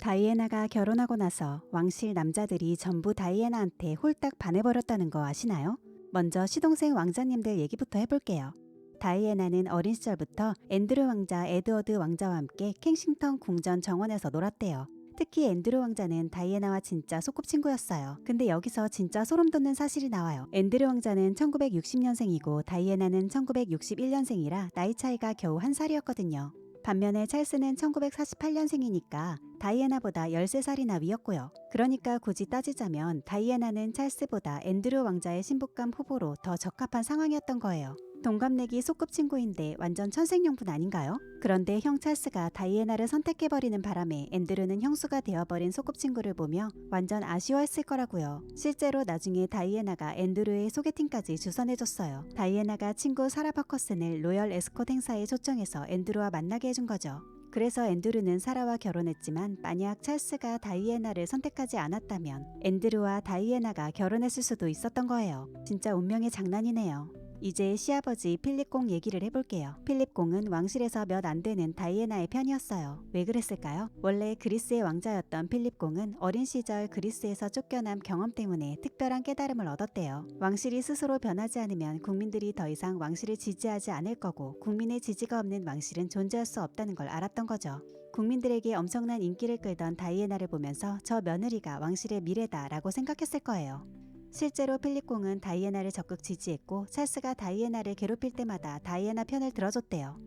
다이애나가 결혼하고 나서 왕실 남자들이 전부 다이애나한테 홀딱 반해버렸다는 거 아시나요? 먼저 시동생 왕자님들 얘기부터 해볼게요. 다이애나는 어린 시절부터 앤드류 왕자, 에드워드 왕자와 함께 켄싱턴 궁전 정원에서 놀았대요. 특히 앤드류 왕자는 다이애나와 진짜 소꿉친구였어요. 근데 여기서 진짜 소름 돋는 사실이 나와요. 앤드류 왕자는 1960년생이고 다이애나는 1961년생이라 나이 차이가 겨우 한 살이었거든요. 반면에 찰스는 1948년생이니까 다이애나보다 13살이나 위였고요. 그러니까 굳이 따지자면 다이애나는 찰스보다 앤드류 왕자의 신부감 후보로 더 적합한 상황이었던 거예요. 동갑내기 소꿉친구인데 완전 천생연분 아닌가요? 그런데 형 찰스가 다이애나를 선택해버리는 바람에 앤드류는 형수가 되어버린 소꿉친구를 보며 완전 아쉬워했을 거라고요. 실제로 나중에 다이애나가 앤드류의 소개팅까지 주선해줬어요. 다이애나가 친구 사라 바커슨을 로열 에스콧 행사에 초청해서 앤드류와 만나게 해준 거죠. 그래서 앤드류는 사라와 결혼했지만 만약 찰스가 다이애나를 선택하지 않았다면 앤드류와 다이애나가 결혼했을 수도 있었던 거예요. 진짜 운명의 장난이네요. 이제 시아버지 필립공 얘기를 해볼게요. 필립공은 왕실에서 몇 안 되는 다이애나의 편이었어요. 왜 그랬을까요? 원래 그리스의 왕자였던 필립공은 어린 시절 그리스에서 쫓겨난 경험 때문에 특별한 깨달음을 얻었대요. 왕실이 스스로 변하지 않으면 국민들이 더 이상 왕실을 지지하지 않을 거고 국민의 지지가 없는 왕실은 존재할 수 없다는 걸 알았던 거죠. 국민들에게 엄청난 인기를 끌던 다이애나를 보면서 저 며느리가 왕실의 미래다라고 생각했을 거예요. 실제로 필립공은 다이애나를 적극 지지했고 찰스가 다이애나를 괴롭힐 때마다 다이애나 편을 들어줬대요.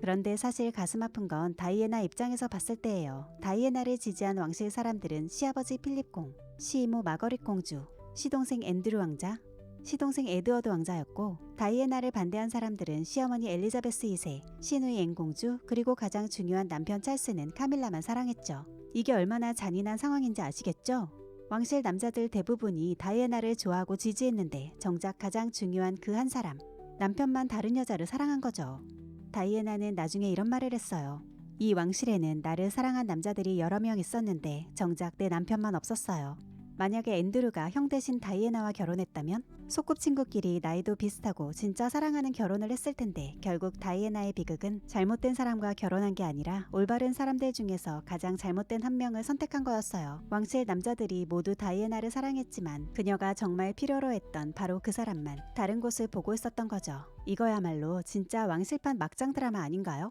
그런데 사실 가슴 아픈 건 다이애나 입장에서 봤을 때예요. 다이애나를 지지한 왕실 사람들은 시아버지 필립공, 시이모 마거릿 공주, 시동생 앤드류 왕자, 시동생 에드워드 왕자였고 다이애나를 반대한 사람들은 시어머니 엘리자베스 2세, 시누이 앤 공주, 그리고 가장 중요한 남편 찰스는 카밀라만 사랑했죠. 이게 얼마나 잔인한 상황인지 아시겠죠? 왕실 남자들 대부분이 다이애나를 좋아하고 지지했는데 정작 가장 중요한 그 한 사람, 남편만 다른 여자를 사랑한 거죠. 다이애나는 나중에 이런 말을 했어요. 이 왕실에는 나를 사랑한 남자들이 여러 명 있었는데 정작 내 남편만 없었어요. 만약에 앤드루가 형 대신 다이애나와 결혼했다면 소꿉친구끼리 나이도 비슷하고 진짜 사랑하는 결혼을 했을 텐데 결국 다이애나의 비극은 잘못된 사람과 결혼한 게 아니라 올바른 사람들 중에서 가장 잘못된 한 명을 선택한 거였어요. 왕실 남자들이 모두 다이애나를 사랑했지만 그녀가 정말 필요로 했던 바로 그 사람만 다른 곳을 보고 있었던 거죠. 이거야말로 진짜 왕실판 막장 드라마 아닌가요?